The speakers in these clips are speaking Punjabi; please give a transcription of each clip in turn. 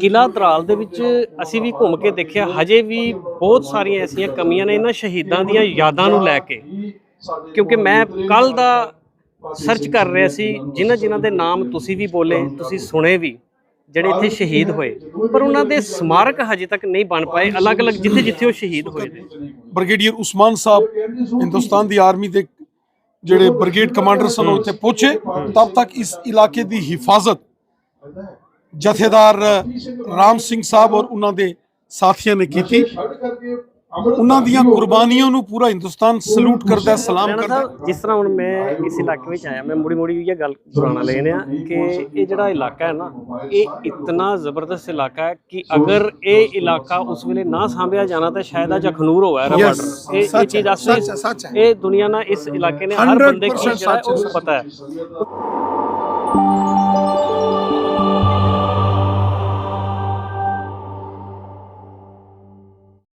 ਕਿਲਾ ਧਰਾਲ ਦੇ ਵਿੱਚ ਅਸੀਂ ਵੀ ਘੁੰਮ ਕੇ ਦੇਖਿਆ। ਹਜੇ ਵੀ ਬਹੁਤ ਸਾਰੀਆਂ ਐਸੀਆਂ ਕਮੀਆਂ ਨੇ ਇਹਨਾਂ ਸ਼ਹੀਦਾਂ ਦੀਆਂ ਯਾਦਾਂ ਨੂੰ ਲੈ ਕੇ। ਕਿਉਂਕਿ ਮੈਂ ਕੱਲ ਦਾ ਸਰਚ ਕਰ ਰਿਹਾ ਸੀ, ਜਿਨ੍ਹਾਂ ਜਿਨ੍ਹਾਂ ਦੇ ਨਾਮ ਤੁਸੀਂ ਵੀ ਬੋਲੇ, ਤੁਸੀਂ ਸੁਣੇ ਵੀ, ਜਿਹੜੇ ਇੱਥੇ ਸ਼ਹੀਦ ਹੋਏ। ਪਰ ਉਹਨਾਂ ਦੇ ਸਮਾਰਕ ਹਜੇ ਤੱਕ ਨਹੀਂ ਬਣ ਪਾਏ, ਅਲੱਗ-ਅਲੱਗ ਜਿੱਥੇ ਜਿੱਥੇ ਉਹ ਸ਼ਹੀਦ ਹੋਏ ਨੇ। ਬ੍ਰਿਗੇਡੀਅਰ ਉਸਮਾਨ ਸਾਹਿਬ ਹਿੰਦੁਸਤਾਨ ਦੀ ਆਰਮੀ ਦੇ ਜਿਹੜੇ ਬ੍ਰਿਗੇਡ ਕਮਾਂਡਰ ਸਨ, ਉਹ ਪਹੁੰਚੇ। ਤਬ ਤੱਕ ਇਸ ਇਲਾਕੇ ਦੀ ਹਿਫਾਜ਼ਤ ਜਥੇਦਾਰ ਰਾਮ ਸਿੰਘ ਸਾਹਿਬ ਔਰ ਉਹਨਾਂ ਦੇ ਸਾਥੀਆਂ ਨੇ ਕੀਤੀ ਉਹਨਾਂ ਦੀਆਂ ਕੁਰਬਾਨੀਆਂ ਨੂੰ ਪੂਰਾ ਹਿੰਦੁਸਤਾਨ ਸਲੂਟ ਕਰਦਾ ਹੈ, ਸਲਾਮ ਕਰਦਾ ਹੈ। ਜਿਸ ਤਰ੍ਹਾਂ ਹੁਣ ਮੈਂ ਇਸ ਇਲਾਕੇ ਵਿੱਚ ਆਇਆ ਮੈਂ ਮੁੜੀ ਮੁੜੀ ਇਹ ਗੱਲ ਦੁਹਰਾਣਾ ਲੈਣ ਆ ਕਿ ਇਹ ਜਿਹੜਾ ਇਲਾਕਾ ਹੈ ਨਾ ਇਹ ਇਤਨਾ ਜ਼ਬਰਦਸਤ ਇਲਾਕਾ ਹੈ ਕਿ ਅਗਰ ਇਹ ਇਲਾਕਾ ਉਸ ਵੇਲੇ ਨਾ ਸਾਂਭਿਆ ਜਾਣਾ ਤਾਂ ਸ਼ਾਇਦ ਅੱਜ ਅਖਨੂਰ ਹੋਇਆ Yes, ਬਾਰਡਰ ਇਹ ਇਹ ਸੱਚ ਚੀਜ਼ ਹੈ, ਅਸਲੀ ਸੱਚ ਹੈ, ਸੱਚ ਹੈ। ਇਹ ਦੁਨੀਆ ਨਾਲ ਇਸ ਇਲਾਕੇ ਨੇ ਹਰ ਬੰਦੇ ਕੀ 100% ਜਿਹੜਾ ਹੈ ਸੱਚ ਹੈ, ਹੈ। ਪਤਾ ਹੈ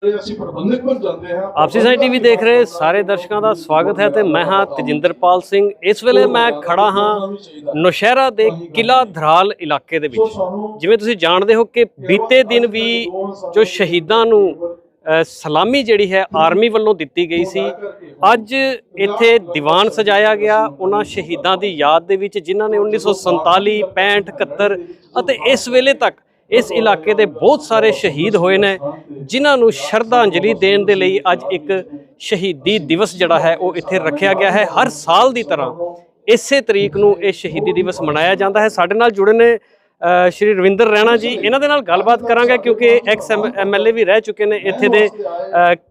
ਅਸੀਂ ਪ੍ਰਬੰਧਕ ਬਣ ਜਾਂਦੇ ਹਾਂ ਆਪਸੀ ਸਾਈ ਟੀਵੀ ਦੇਖ ਰਹੇ ਸਾਰੇ ਦਰਸ਼ਕਾਂ ਦਾ ਸਵਾਗਤ ਹੈ ਤੇ ਮੈਂ ਹਾਂ ਤਜਿੰਦਰਪਾਲ ਸਿੰਘ। ਇਸ ਵੇਲੇ ਮੈਂ ਖੜਾ ਹਾਂ ਨੌਸ਼ਹਿਰਾ ਦੇ ਕਿਲਾ ਧਰਾਲ ਇਲਾਕੇ ਦੇ ਵਿੱਚ। ਜਿਵੇਂ ਤੁਸੀਂ ਜਾਣਦੇ ਹੋ ਕਿ ਬੀਤੇ ਦਿਨ ਵੀ ਜੋ ਸ਼ਹੀਦਾਂ ਨੂੰ ਸਲਾਮੀ ਜਿਹੜੀ ਹੈ, ਆਰਮੀ ਵੱਲੋਂ ਦਿੱਤੀ ਗਈ ਸੀ, ਅੱਜ ਇੱਥੇ ਦੀਵਾਨ ਸਜਾਇਆ ਗਿਆ ਉਹਨਾਂ ਸ਼ਹੀਦਾਂ ਦੀ ਯਾਦ ਦੇ ਵਿੱਚ, ਜਿਨ੍ਹਾਂ ਨੇ 1947 65 71 ਅਤੇ ਇਸ ਵੇਲੇ ਤੱਕ ਇਸ ਇਲਾਕੇ ਦੇ ਬਹੁਤ ਸਾਰੇ ਸ਼ਹੀਦ ਹੋਏ ਨੇ, ਜਿਨ੍ਹਾਂ ਨੂੰ ਸ਼ਰਧਾਂਜਲੀ ਦੇਣ ਦੇ ਲਈ ਅੱਜ ਇੱਕ ਸ਼ਹੀਦੀ ਦਿਵਸ ਜਿਹੜਾ ਹੈ, ਉਹ ਇੱਥੇ ਰੱਖਿਆ ਗਿਆ ਹੈ। ਹਰ ਸਾਲ ਦੀ ਤਰ੍ਹਾਂ ਇਸੇ ਤਰੀਕ ਨੂੰ ਇਹ ਸ਼ਹੀਦੀ ਦਿਵਸ ਮਨਾਇਆ ਜਾਂਦਾ ਹੈ। ਸਾਡੇ ਨਾਲ ਜੁੜੇ ਨੇ ਸ਼੍ਰੀ ਰਵਿੰਦਰ ਰਹਿਣਾ ਜੀ। ਇਹਨਾਂ ਦੇ ਨਾਲ ਗੱਲਬਾਤ ਕਰਾਂਗੇ ਕਿਉਂਕਿ ਐਕਸ ਐਮਐਲਏ ਵੀ ਰਹਿ ਚੁੱਕੇ ਨੇ ਇੱਥੇ ਦੇ।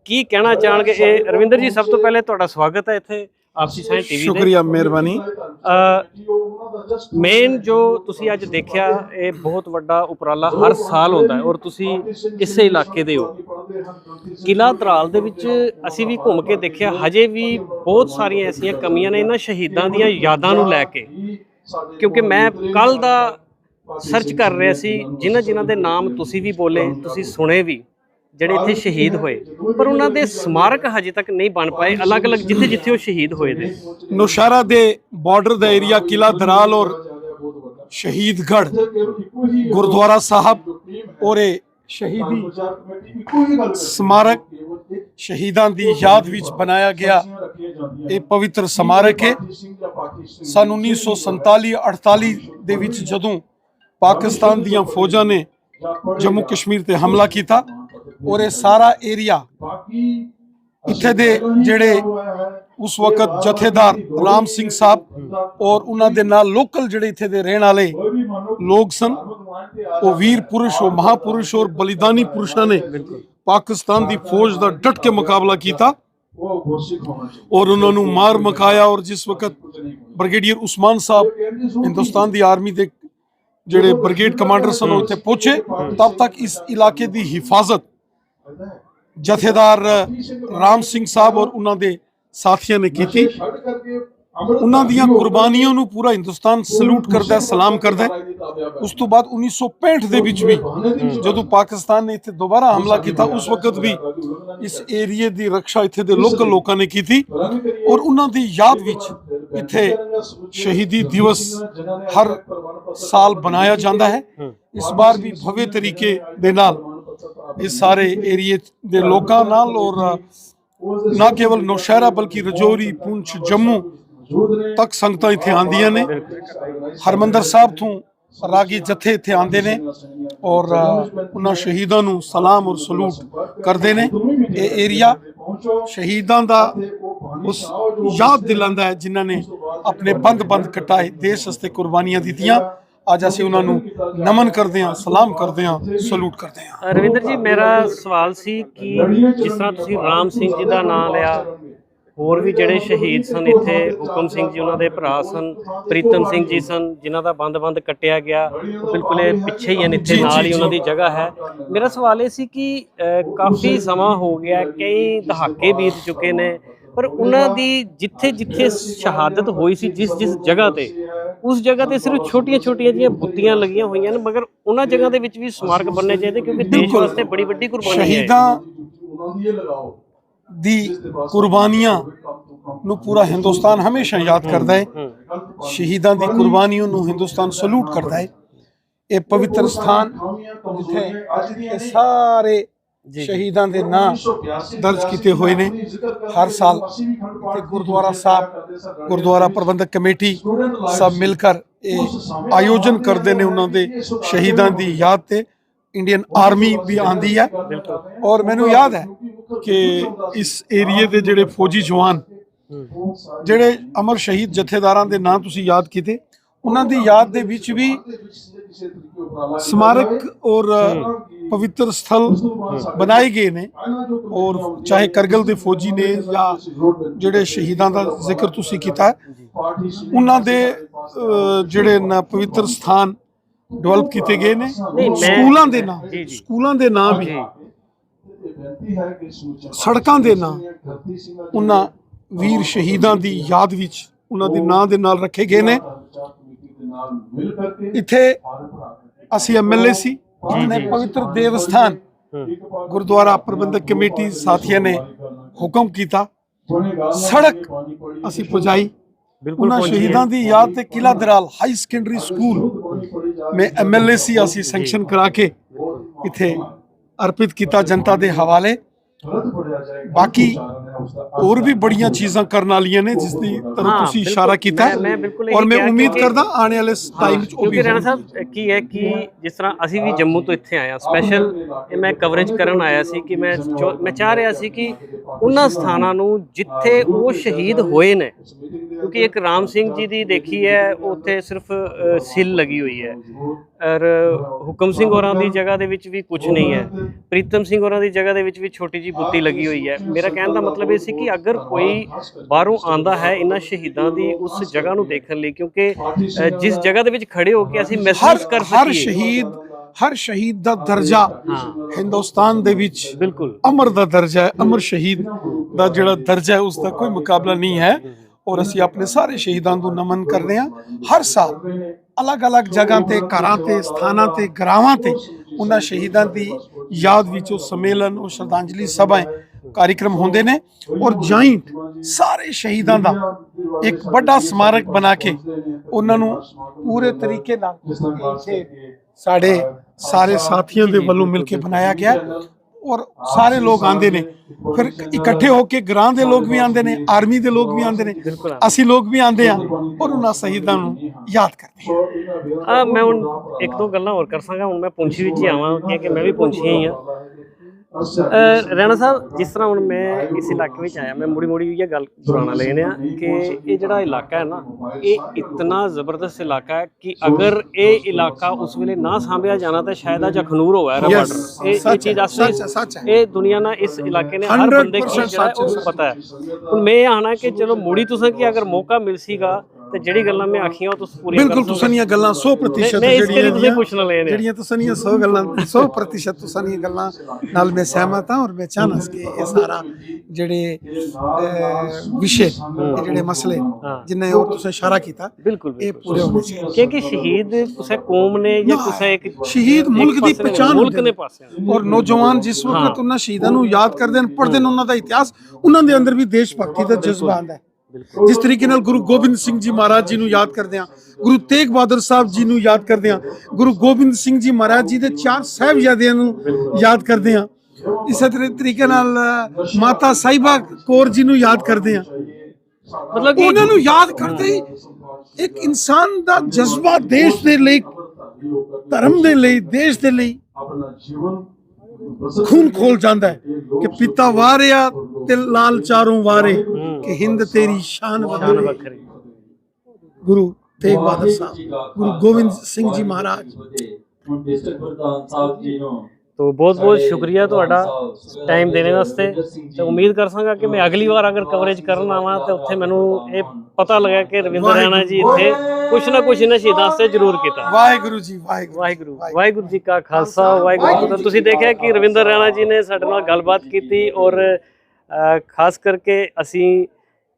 ਕੀ ਕਹਿਣਾ ਚਾਹਣਗੇ? ਇਹ ਰਵਿੰਦਰ ਜੀ, ਸਭ ਤੋਂ ਪਹਿਲੇ ਤੁਹਾਡਾ ਸਵਾਗਤ ਹੈ ਇੱਥੇ। ਆਪਸੀ ਸਾਇੰਸ ਟੀਵੀ ਦੇ। ਸ਼ੁਕਰੀਆ ਮਿਹਰਬਾਨੀ। ਮੇਨ ਜੋ ਤੁਸੀਂ ਅੱਜ ਦੇਖਿਆ ਇਹ ਬਹੁਤ ਵੱਡਾ ਉਪਰਾਲਾ ਹਰ ਸਾਲ ਹੁੰਦਾ ਹੈ ਔਰ ਤੁਸੀਂ ਇਸੇ ਇਲਾਕੇ ਦੇ ਹੋ। ਕਿਲਾ ਧਰਾਲ ਦੇ ਵਿੱਚ ਅਸੀਂ ਵੀ ਘੁੰਮ ਕੇ ਦੇਖਿਆ ਹਜੇ ਵੀ ਬਹੁਤ ਸਾਰੀਆਂ ਐਸੀਆਂ ਕਮੀਆਂ ਨੇ ਇਹਨਾਂ ਸ਼ਹੀਦਾਂ ਦੀਆਂ ਯਾਦਾਂ ਨੂੰ ਲੈ ਕੇ। ਕਿਉਂਕਿ ਮੈਂ ਕੱਲ ਦਾ ਸਰਚ ਕਰ ਰਿਹਾ ਸੀ ਜਿਨ੍ਹਾਂ ਜਿਨ੍ਹਾਂ ਦੇ ਨਾਮ ਤੁਸੀਂ ਵੀ ਬੋਲੇ ਤੁਸੀਂ ਸੁਣੇ ਵੀ। ਜਿਹੜੇ ਇੱਥੇ ਸ਼ਹੀਦ ਹੋਏ, ਪਰ ਉਹਨਾਂ ਦੇ ਸਮਾਰਕ ਹਜੇ ਤੱਕ ਨਹੀਂ ਬਣ ਪਾਏ। ਅਲੱਗ-ਅਲੱਗ ਜਿੱਥੇ ਜਿੱਥੇ ਉਹ ਸ਼ਹੀਦ ਹੋਏ ਨੇ। ਨੌਸ਼ਹਿਰਾ ਦੇ ਬਾਰਡਰ ਦਾ ਏਰੀਆ ਕਿਲਾ ਧਰਾਲ ਔਰ ਸ਼ਹੀਦਗੜ ਗੁਰਦੁਆਰਾ ਸਾਹਿਬ ਔਰ ਇਹ ਸ਼ਹੀਦੀ ਸਮਾਰਕ ਸ਼ਹੀਦਾਂ ਦੀ ਯਾਦ ਵਿੱਚ ਬਣਾਇਆ ਗਿਆ। ਇਹ ਪਵਿੱਤਰ ਸਮਾਰਕ ਹੈ। ਸਨ 1947 48 ਦੇ ਵਿੱਚ ਜਦੋਂ ਪਾਕਿਸਤਾਨ ਦੀਆਂ ਫੌਜਾਂ ਨੇ ਜੰਮੂ ਕਸ਼ਮੀਰ ਤੇ ਹਮਲਾ ਕੀਤਾ ਔਰ ਇਹ ਸਾਰਾ ਏਰੀਆ ਇੱਥੇ ਦੇ ਜਿਹੜੇ ਉਸ ਵਕਤ ਜਥੇਦਾਰ ਰਾਮ ਸਿੰਘ ਸਾਹਿਬ ਔਰ ਉਹਨਾਂ ਦੇ ਨਾਲ ਲੋਕਲ ਜਿਹੜੇ ਇੱਥੇ ਦੇ ਰਹਿਣ ਵਾਲੇ ਲੋਕ ਸਨ ਉਹ ਵੀਰ ਪੁਰਸ਼ ਉਹ ਮਹਾਪੁਰਸ਼ ਔਰ ਬਲੀਦਾਨੀ ਪੁਰਸ਼ਾਂ ਨੇ ਪਾਕਿਸਤਾਨ ਦੀ ਫੌਜ ਦਾ ਡਟ ਕੇ ਮੁਕਾਬਲਾ ਕੀਤਾ। ਔਰ ਉਹਨਾਂ ਨੂੰ ਮਾਰ ਮਕਾਇਆ ਔਰ ਜਿਸ ਵਕਤ ਬ੍ਰਿਗੇਡੀਅਰ ਉਸਮਾਨ ਸਾਹਿਬ ਹਿੰਦੁਸਤਾਨ ਦੀ ਆਰਮੀ ਦੇ ਜਿਹੜੇ ਬ੍ਰਿਗੇਡ ਕਮਾਂਡਰ ਸਨ ਉਹ ਇੱਥੇ ਪਹੁੰਚੇ ਤਬ ਤੱਕ ਇਸ ਇਲਾਕੇ ਦੀ ਹਿਫਾਜ਼ਤ ਜਥੇਦਾਰ ਰਾਮ ਸਿੰਘ ਸਾਹਿਬ ਔਰ ਉਹਨਾਂ ਦੇ ਸਾਥੀਆਂ ਨੇ ਕੀਤੀ। ਉਹਨਾਂ ਦੀਆਂ ਕੁਰਬਾਨੀਆਂ ਨੂੰ ਪੂਰਾ ਹਿੰਦੁਸਤਾਨ ਸਲੂਟ ਕਰਦਾ ਹੈ, ਸਲਾਮ ਕਰਦਾ। ਹੈ। ਉਸ ਤੋਂ ਬਾਅਦ 1965 ਦੇ ਵਿੱਚ ਵੀ ਜਦੋਂ ਪਾਕਿਸਤਾਨ ਨੇ ਇੱਥੇ ਦੁਬਾਰਾ ਹਮਲਾ ਕੀਤਾ ਉਸ ਵਕਤ ਵੀ ਇਸ ਏਰੀਏ ਦੀ ਰੱਖਿਆ ਇੱਥੇ ਦੇ ਲੋਕਲ ਲੋਕਾਂ ਨੇ ਕੀਤੀ। ਔਰ ਉਹਨਾਂ ਦੀ ਯਾਦ ਵਿੱਚ ਇੱਥੇ ਸ਼ਹੀਦੀ ਦਿਵਸ ਹਰ ਸਾਲ ਬਣਾਇਆ ਜਾਂਦਾ ਹੈ। ਇਸ ਵਾਰ ਵੀ ਭव्य ਤਰੀਕੇ ਦੇ ਨਾਲ ਇਸ ਸਾਰੇ ਏਰੀਏ ਦੇ ਲੋਕਾਂ ਨਾਲ ਔਰ ਨਾ ਕੇਵਲ ਨੌਸ਼ਹਿਰਾ ਬਲਕਿ ਰਜੌਰੀ, ਪੁੰਛ, ਜੰਮੂ ਤੱਕ ਸੰਗਤਾਂ ਇੱਥੇ ਆਉਂਦੀਆਂ ਨੇ। ਹਰਮੰਦਰ ਸਾਹਿਬ ਤੋਂ ਰਾਗੀ ਜਥੇ ਇੱਥੇ ਆਉਂਦੇ ਨੇ ਔਰ ਉਹਨਾਂ ਸ਼ਹੀਦਾਂ ਨੂੰ ਸਲਾਮ ਔਰ ਸਲੂਟ ਕਰਦੇ ਨੇ। ਇਹ ਏਰੀਆ ਸ਼ਹੀਦਾਂ ਦਾ ਉਸ ਯਾਦ ਦਿਲਾਉਂਦਾ ਹੈ ਜਿਨ੍ਹਾਂ ਨੇ ਆਪਣੇ ਬੰਦ-ਬੰਦ ਕਟਾਏ, ਦੇਸ਼ ਵਾਸਤੇ ਕੁਰਬਾਨੀਆਂ ਦਿੱਤੀਆਂ। ਅੱਜ ਅਸੀਂ ਉਹਨਾਂ ਨੂੰ ਨਮਨ ਕਰਦੇ ਹਾਂ ਸਲਾਮ ਕਰਦੇ ਹਾਂ ਸਲੂਟ ਕਰਦੇ ਹਾਂ ਰਵਿੰਦਰ ਜੀ ਮੇਰਾ ਸਵਾਲ ਸੀ ਕਿ ਜਿਸ ਤਰ੍ਹਾਂ ਤੁਸੀਂ ਰਾਮ ਸਿੰਘ ਜੀ ਦਾ ਨਾਮ ਲਿਆ ਹੋਰ ਵੀ ਜਿਹੜੇ ਸ਼ਹੀਦ ਸਨ ਇੱਥੇ ਹੁਕਮ ਸਿੰਘ ਜੀ ਉਹਨਾਂ ਦੇ ਭਰਾ ਸਨ ਪ੍ਰੀਤਮ ਸਿੰਘ ਜੀ ਸਨ ਜਿਨ੍ਹਾਂ ਦਾ ਬੰਦ-ਬੰਦ ਕੱਟਿਆ ਗਿਆ ਬਿਲਕੁਲ ਇਹ ਪਿੱਛੇ ਹੀ ਹਨ ਇੱਥੇ ਨਾਲ ਹੀ ਉਹਨਾਂ। ਦੀ ਜਗ੍ਹਾ ਹੈ ਮੇਰਾ ਸਵਾਲ ਇਹ ਸੀ ਕਿ ਕਾਫੀ ਸਮਾਂ ਹੋ ਗਿਆ ਕਈ ਦਹਾਕੇ ਬੀਤ ਚੁੱਕੇ ਨੇ ਪਰ ਉਹਨਾਂ ਦੀ ਜਿੱਥੇ ਜਿੱਥੇ ਸ਼ਹਾਦਤ ਹੋਈ ਸੀ ਜਿਸ ਜਿਸ ਜਗ੍ਹਾ ਤੇ ਉਸ ਜਗ੍ਹਾ ਤੇ ਸਿਰਫ ਛੋਟੀਆਂ-ਛੋਟੀਆਂ ਜਿਹੀਆਂ ਬੁੱਤੀਆਂ ਲੱਗੀਆਂ ਹੋਈਆਂ ਨੇ ਮਗਰ ਉਹਨਾਂ ਜਗ੍ਹਾ ਦੇ ਵਿੱਚ ਵੀ ਸਮਾਰਕ ਬਣਨੇ ਚਾਹੀਦੇ ਕਿਉਂਕਿ ਦੇਸ਼। ਵਾਸਤੇ ਬੜੀ ਵੱਡੀ ਕੁਰਬਾਨੀ ਹੈ ਸ਼ਹੀਦਾਂ ਦੀ ਕੁਰਬਾਨੀਆਂ ਨੂੰ ਪੂਰਾ ਹਿੰਦੁਸਤਾਨ ਹਮੇਸ਼ਾ ਯਾਦ ਕਰਦਾ ਹੈ। ਸ਼ਹੀਦਾਂ ਦੀ ਕੁਰਬਾਨੀਆਂ ਨੂੰ ਹਿੰਦੁਸਤਾਨ ਸਲੂਟ ਕਰਦਾ ਹੈ ਇਹ ਪਵਿੱਤਰ ਸਥਾਨ ਜਿੱਥੇ ਇਹ ਸਾਰੇ ਸ਼ਹੀਦਾਂ ਦੇ ਨਾਂ ਦਰਜ ਕੀਤੇ ਹੋਏ ਨੇ। ਹਰ ਸਾਲ ਤੇ ਗੁਰਦੁਆਰਾ ਸਾਹਿਬ ਗੁਰਦੁਆਰਾ ਪ੍ਰਬੰਧਕ ਕਮੇਟੀ ਸਭ ਮਿਲ ਕਰ ਇਹ ਆਯੋਜਨ ਕਰਦੇ ਨੇ ਉਹਨਾਂ ਦੇ ਸ਼ਹੀਦਾਂ ਦੀ ਯਾਦ ਤੇ। ਇੰਡੀਅਨ ਆਰਮੀ ਵੀ ਆਂਦੀ ਹੈ। ਔਰ ਮੈਨੂੰ ਯਾਦ ਹੈ ਕਿ ਇਸ ਏਰੀਏ ਦੇ ਜਿਹੜੇ ਫੌਜੀ ਜਵਾਨ ਜਿਹੜੇ ਅਮਰ ਸ਼ਹੀਦ ਜਥੇਦਾਰਾਂ ਦੇ ਨਾਂ ਤੁਸੀਂ ਯਾਦ ਕੀਤੇ ਉਹਨਾਂ ਦੀ ਯਾਦ ਦੇ ਵਿੱਚ ਵੀ ਸਮਾਰਕ ਔਰ ਪਵਿੱਤਰ ਸਥਲ ਬਣਾਏ ਗਏ ਨੇ। ਔਰ ਚਾਹੇ ਕਰਗਲ ਦੇ ਫੌਜੀ ਨੇ ਜਾਂ ਜਿਹੜੇ ਸ਼ਹੀਦਾਂ ਦਾ ਜ਼ਿਕਰ ਤੁਸੀਂ ਕੀਤਾ ਹੈ, ਉਹਨਾਂ ਦੇ ਜਿਹੜੇ ਨਾ ਪਵਿੱਤਰ ਸਥਾਨ ਡਿਵੈਲਪ ਕੀਤੇ ਗਏ ਨੇ। ਸਕੂਲਾਂ ਦੇ ਨਾਂ ਜੀ, ਜੀ। ਸਕੂਲਾਂ ਦੇ ਨਾਂ ਵੀ ਸੜਕਾਂ ਦੇ ਨਾਂ ਉਹਨਾਂ ਵੀਰ ਸ਼ਹੀਦਾਂ ਦੀ ਯਾਦ ਵਿੱਚ ਉਹਨਾਂ ਦੇ ਨਾਂ ਦੇ ਨਾਲ ਰੱਖੇ ਗਏ ਨੇ। ਇੱਥੇ ਅਸੀਂ ਐਮਐਲਏ ਸੀ ਜਿਨੇ ਪਵਿੱਤਰ ਦੇਵ ਸਥਾਨ ਗੁਰਦੁਆਰਾ ਪ੍ਰਬੰਧਕ ਕਮੇਟੀ ਸਾਥੀਆਂ ਨੇ ਹੁਕਮ ਕੀਤਾ। ਸੜਕ ਅਸੀਂ ਪੁਜਾਈ। ਬਿਲਕੁਲ ਉਹਨਾਂ। ਸ਼ਹੀਦਾਂ ਦੀ ਯਾਦ ਤੇ Qila Daral high secondary school. ਮੈਂ ਐਮਐਲਏ ਸੀ ਅਸੀਂ ਸੈਂਕਸ਼ਨ ਕਰਾ ਕੇ ਇੱਥੇ ਅਰਪਿਤ ਕੀਤਾ ਜਨਤਾ ਦੇ ਹਵਾਲੇ। ਬਾਕੀ ਹੋਰ ਵੀ ਬੜੀਆਂ ਚੀਜ਼ਾਂ ਕਰਨ ਵਾਲੀਆਂ ਨੇ ਜਿਸ ਦੀ ਤਰ੍ਹਾਂ ਤੁਸੀਂ। ਇਸ਼ਾਰਾ ਕੀਤਾ ਔਰ ਮੈਂ ਉਮੀਦ ਕਰਦਾ ਆਉਣ ਵਾਲੇ ਟਾਈਮ 'ਚ ਉਹ ਵੀ ਹੋਣਗੀਆਂ। ਸਾਹਿਬ ਕੀ ਹੈ ਕਿ ਜਿਸ ਤਰ੍ਹਾਂ ਅਸੀਂ ਵੀ ਜੰਮੂ ਤੋਂ ਇੱਥੇ ਆਏ ਆ ਸਪੈਸ਼ਲ ਇਹ ਮੈਂ ਕਵਰੇਜ ਕਰਨ ਆਇਆ ਸੀ ਕਿ ਮੈਂ ਮੈਂ ਚਾਹ ਰਿਹਾ ਸੀ ਕਿ ਉਹਨਾਂ ਸਥਾਨਾਂ ਨੂੰ ਜਿੱਥੇ ਉਹ ਸ਼ਹੀਦ ਹੋਏ ਨੇ ਕਿਉਂਕਿ ਇੱਕ ਰਾਮ ਸਿੰਘ ਜੀ ਦੀ ਦੇਖੀ ਹੈ ਉੱਥੇ ਸਿਰਫ ਸਿਲ ਲੱਗੀ ਹੋਈ ਹੈ ਔਰ ਹੁਕਮ ਸਿੰਘ ਹੋਰਾਂ ਦੀ ਜਗ੍ਹਾ ਦੇ ਵਿੱਚ ਵੀ ਕੁਝ ਨਹੀਂ ਹੈ। ਪ੍ਰੀਤਮ ਸਿੰਘ ਹੋਰਾਂ ਦੀ ਜਗ੍ਹਾ ਦੇ ਵਿੱਚ ਵੀ ਛੋਟੀ ਜੀ ਬੁੱਤੀ ਲੱਗੀ ਹੋਈ ਹੈ। ਮੇਰਾ ਕਹਿਣ ਦਾ ਮਤਲਬ ਇਹ ਸੀ ਕਿ ਅਗਰ ਕੋਈ ਬਾਹਰੋਂ ਆਂਦਾ ਹੈ ਇਹਨਾਂ ਸ਼ਹੀਦਾਂ ਦੀ ਉਸ ਜਗ੍ਹਾ ਨੂੰ ਦੇਖਣ ਲਈ ਕਿਉਂਕਿ ਜਿਸ ਜਗ੍ਹਾ ਦੇ ਵਿੱਚ ਖੜੇ ਹੋ ਕੇ ਅਸੀਂ ਹਰ ਮਹਿਸੂਸ ਕਰ ਹਰ ਸਕੀਏ। ਸ਼ਹੀਦ ਹਰ ਸ਼ਹੀਦ ਦਾ ਦਰਜਾ ਹਿੰਦੁਸਤਾਨ ਦੇ ਵਿੱਚ ਬਿਲਕੁਲ। ਅਮਰ ਦਾ ਦਰਜਾ ਹੈ। ਅਮਰ ਸ਼ਹੀਦ ਦਾ ਜਿਹੜਾ ਦਰਜਾ ਹੈ ਉਸ ਦਾ ਕੋਈ ਮੁਕਾਬਲਾ ਨਹੀਂ ਹੈ। ਔਰ ਅਸੀਂ ਆਪਣੇ ਸਾਰੇ ਸ਼ਹੀਦਾਂ ਨੂੰ ਨਮਨ ਕਰਦੇ ਹਾਂ। ਹਰ ਸਾਲ ਅਲੱਗ-ਅਲੱਗ ਜਗ੍ਹਾ ਤੇ, ਘਰਾਂ ਤੇ, ਸਥਾਨਾਂ ਤੇ, ਗਰਾਵਾਂ ਤੇ ਉਹਨਾਂ ਸ਼ਹੀਦਾਂ ਦੀ ਯਾਦ ਵਿੱਚ ਉਹ ਸੰਮੇਲਨ, ਉਹ ਸ਼ਰਧਾਂਜਲੀ ਸਭਾਏ ਕਾਰਜਕ੍ਰਮ ਹੁੰਦੇ ਨੇ ਔਰ ਜਾਇੰਟ ਸਾਰੇ ਸ਼ਹੀਦਾਂ ਦਾ ਇੱਕ ਵੱਡਾ ਸਮਾਰਕ ਬਣਾ ਕੇ ਉਹਨਾਂ ਨੂੰ ਪੂਰੇ ਤਰੀਕੇ ਨਾਲ ਸਾਡੇ ਸਾਰੇ ਸਾਥੀਆਂ ਦੇ ਵੱਲੋਂ ਮਿਲ ਕੇ ਬਣਾਇਆ ਗਿਆ। ਔਰ ਸਾਰੇ ਲੋਕ ਆਂਦੇ ਨੇ। ਫਿਰ ਇਕੱਠੇ ਹੋ ਕੇ ਗ੍ਰਾਂ ਦੇ ਲੋਕ ਵੀ ਆਂਦੇ ਨੇ ਆਰਮੀ ਦੇ ਲੋਕ ਵੀ ਆਂਦੇ ਨੇ। ਅਸੀਂ ਲੋਕ ਵੀ ਆਂਦੇ ਆ ਔਰ ਉਹਨਾਂ ਸ਼ਹੀਦਾਂ ਨੂੰ ਯਾਦ ਕਰਦੇ ਹਾਂ। ਆ ਮੈਂ ਹੁਣ ਇੱਕ ਦੋ ਗੱਲਾਂ ਹੋਰ ਕਰ ਸਾਂਗਾ ਹੁਣ ਮੈਂ ਪੁੰਛੀ ਵਿੱਚ ਹੀ ਆਵਾਂ ਕਿਉਂਕਿ ਮੈਂ ਵੀ ਪੁੰਛੀ ਹੀ। ਆ ਰੈਣਾ ਸਾਹਿਬ ਜਿਸ ਤਰ੍ਹਾਂ ਹੁਣ ਮੈਂ ਇਸ ਇਲਾਕੇ ਵਿੱਚ ਆਇਆ ਮੈਂ ਮੁੜੀ ਮੁੜੀ ਇਹ ਗੱਲ ਦੁਹਰਾਣਾ ਲੈਣੇ ਆ ਕਿ ਇਹ ਜਿਹੜਾ ਇਲਾਕਾ ਹੈ ਨਾ ਇਹ ਇਤਨਾ ਜ਼ਬਰਦਸਤ ਇਲਾਕਾ ਹੈ ਕਿ ਅਗਰ ਇਹ ਇਲਾਕਾ ਉਸ ਵੇਲੇ ਨਾ ਸਾਂਭਿਆ ਜਾਣਾ ਤਾਂ ਸ਼ਾਇਦ ਅੱਜ ਅਖਨੂਰ ਹੋਇਆ ਹੈ ਬਾਰਡਰ ਇਹ ਇਹ ਚੀਜ਼ ਅਸਲੀ। ਇਹ ਦੁਨੀਆ ਨਾਲ ਇਸ ਇਲਾਕੇ ਨੇ ਹਰ ਬੰਦੇ ਕੀ 100% ਜਿਹੜਾ ਉਸ ਪਤਾ ਹੈ। ਹੁਣ ਮੈਂ ਆਣਾ ਕਿ ਚਲੋ ਮੁੜੀ ਤੁਸੀਂ ਕਿ ਅਗਰ ਮੌਕਾ ਮਿਲ ਸੀਗਾ ਤੇ ਜਿਹੜੀ ਗੱਲਾਂ ਮੈਂ ਆਖੀਆਂ ਉਹ ਤੁਸੀਂ ਪੂਰੀਆਂ ਬਿਲਕੁਲ ਤੁਸੀਂ ਇਹ ਗੱਲਾਂ 100% ਨਹੀਂ, ਨਹੀਂ, ਇਸ ਜਿਹੜੀਆਂ ਤੁਸੀਂ ਪੁੱਛਣ ਲਏ ਨੇ। ਜਿਹੜੀਆਂ ਤੁਸੀਂ ਇਹ 100 ਗੱਲਾਂ 100% ਤੁਸੀਂ ਇਹ ਗੱਲਾਂ ਨਾਲ ਮੈਂ ਸਹਿਮਤ ਹਾਂ ਔਰ ਮੈਂ ਚਾਹਨਾ ਕਿ ਇਹ ਸਾਰਾ ਜਿਹੜੇ ਵਿਸ਼ੇ ਜਿਹੜੇ ਮਸਲੇ ਹਾਂ। ਜਿਨ੍ਹਾਂ ਉਹ ਤੁਸੀਂ ਇਸ਼ਾਰਾ ਕੀਤਾ ਇਹ ਪੂਰੇ ਹੋਣੇ ਚਾਹੀਦੇ। ਕਿਉਂਕਿ ਸ਼ਹੀਦ ਕਿਸੇ ਕੌਮ ਨੇ ਜਾਂ ਕਿਸੇ ਇੱਕ ਸ਼ਹੀਦ ਮੁਲਕ ਦੀ ਪਛਾਣ ਮੁਲਕ ਨੇ। ਪਾਸੇ ਔਰ ਨੌਜਵਾਨ ਜਿਸ ਵਕਤ ਉਹਨਾਂ ਸ਼ਹੀਦਾਂ ਨੂੰ ਯਾਦ ਕਰਦੇ ਨੇ ਪੜ੍ਹਦੇ ਨੇ ਉਹਨਾਂ ਦਾ ਇਤਿਹਾਸ ਉਹਨਾਂ ਦੇ ਅੰਦਰ ਵੀ ਦੇਸ਼ ਭਗਤੀ ਦਾ ਜਜ਼ਬਾ ਆਉਂਦਾ ਹੈ। ਜਿਸ ਤਰੀਕੇ ਨਾਲ ਗੁਰੂ ਗੋਬਿੰਦ ਸਿੰਘ ਜੀ ਮਹਾਰਾਜ ਜੀ ਨੂੰ ਯਾਦ ਕਰਦੇ ਹਾਂ ਗੁਰੂ ਤੇਗ ਬਹਾਦਰ ਸਾਹਿਬ ਜੀ ਨੂੰ ਯਾਦ ਕਰਦੇ ਹਾਂ ਗੁਰੂ ਗੋਬਿੰਦ ਸਿੰਘ ਜੀ ਮਹਾਰਾਜ ਜੀ ਦੇ ਚਾਰ ਸਾਹਿਬਜ਼ਾਦਿਆਂ ਨੂੰ ਯਾਦ ਕਰਦੇ ਹਾਂ। ਇਸੇ ਤਰੀ- ਤਰੀਕੇ ਨਾਲ ਮਾਤਾ ਸਾਹਿਬਾ ਕੌਰ ਜੀ ਨੂੰ ਯਾਦ ਕਰਦੇ ਹਾਂ। ਮਤਲਬ ਕਿ ਉਹਨਾਂ ਨੂੰ ਯਾਦ ਕਰਦੇ ਹੀ ਇੱਕ ਇਨਸਾਨ ਦਾ ਜਜ਼ਬਾ ਦੇਸ਼ ਦੇ ਲਈ ਧਰਮ ਦੇ ਲਈ ਦੇਸ਼ ਦੇ ਲਈ ਆਪਣਾ ਜੀਵਨ ਖੂਨ ਖੋਲ ਜਾਂਦਾ ਹੈ ਕਿ ਪਿਤਾ ਵਾਰਿਆ ਤੇ ਲਾਲ ਚਾਰੋਂ ਵਾਰੇ। ਕਿ ਹਿੰਦ ਤੇਰੀ ਸ਼ਾਨ ਵੱਖਰੀ। ਗੁਰੂ ਤੇਗ ਬਹਾਦਰ ਸਾਹਿਬ ਗੁਰੂ ਗੋਬਿੰਦ ਸਿੰਘ ਜੀ ਮਹਾਰਾਜ। ਹੁਣ ਡਿਸਟ੍ਰਿਕਟ ਪ੍ਰਧਾਨ ਸਾਹਿਬ ਜੀ ਨੂੰ ਤੋ ਬਹੁਤ ਬਹੁਤ ਸ਼ੁਕਰੀਆ ਤੁਹਾਡਾ ਟਾਈਮ ਦੇਣ ਵਾਸਤੇ। ਤੇ ਉਮੀਦ ਕਰ ਸਾਂਗਾ ਕਿ ਮੈਂ ਅਗਲੀ ਵਾਰ ਅਗਰ ਕਵਰੇਜ ਕਰਨ ਆਵਾਂ ਤੇ ਉੱਥੇ ਮੈਨੂੰ ਇਹ ਪਤਾ ਲੱਗਾ ਕਿ ਰਵਿੰਦਰ ਰਾਣਾ ਜੀ ਇੱਥੇ ਕੁਛ ਨਾ ਕੁਛ ਇਹਨਾਂ ਸ਼ਹੀਦਾਂ ਵਾਸਤੇ ਜ਼ਰੂਰ ਕੀਤਾ। ਵਾਹਿਗੁਰੂ ਜੀ ਵਾਹਿਗੁਰੂ ਵਾਹਿਗੁਰੂ ਵਾਹਿਗੁਰੂ। ਜੀ ਕਾ ਖਾਲਸਾ ਵਾਹਿਗੁਰੂ ਤੁਸੀਂ ਦੇਖਿਆ ਕਿ ਰਵਿੰਦਰ ਰਾਣਾ ਜੀ ਨੇ ਸਾਡੇ ਨਾਲ ਗੱਲਬਾਤ ਕੀਤੀ ਔਰ ਖਾਸ ਕਰਕੇ ਅਸੀਂ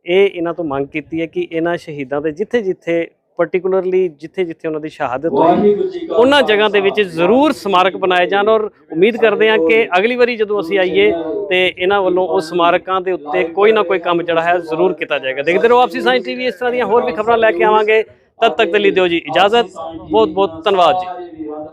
ਇਹ ਇਹਨਾਂ ਤੋਂ ਮੰਗ ਕੀਤੀ ਹੈ ਕਿ ਇਹਨਾਂ ਸ਼ਹੀਦਾਂ ਦੇ ਜਿੱਥੇ ਜਿੱਥੇ ਪਾਰਟਿਕੂਲਰਲੀ ਜਿੱਥੇ ਜਿੱਥੇ ਉਹਨਾਂ ਦੀ ਸ਼ਹਾਦਤ ਹੋਈ ਉਹਨਾਂ ਜਗ੍ਹਾ ਦੇ ਵਿੱਚ ਜ਼ਰੂਰ ਸਮਾਰਕ ਬਣਾਏ ਜਾਣ ਔਰ ਉਮੀਦ ਕਰਦੇ ਹਾਂ ਕਿ ਅਗਲੀ ਵਾਰੀ ਜਦੋਂ ਅਸੀਂ ਆਈਏ ਤੇ ਇਹਨਾਂ ਵੱਲੋਂ ਉਹ ਸਮਾਰਕਾਂ ਦੇ ਉੱਤੇ ਕੋਈ ਨਾ ਕੋਈ ਕੰਮ ਜਿਹੜਾ ਹੈ ਜ਼ਰੂਰ ਕੀਤਾ ਜਾਏਗਾ। ਦੇਖਦੇ ਰਹੋ ਆਪਸੀ ਸਾਇੰਸ ਟੀਵੀ ਇਸ ਤਰ੍ਹਾਂ ਦੀਆਂ ਹੋਰ ਵੀ ਖਬਰਾਂ ਲੈ ਕੇ ਆਵਾਂਗੇ। ਤਦ ਤੱਕ ਦੇ ਲਈ ਦਿਓ ਜੀ ਇਜਾਜ਼ਤ। ਬਹੁਤ ਬਹੁਤ ਧੰਨਵਾਦ ਜੀ।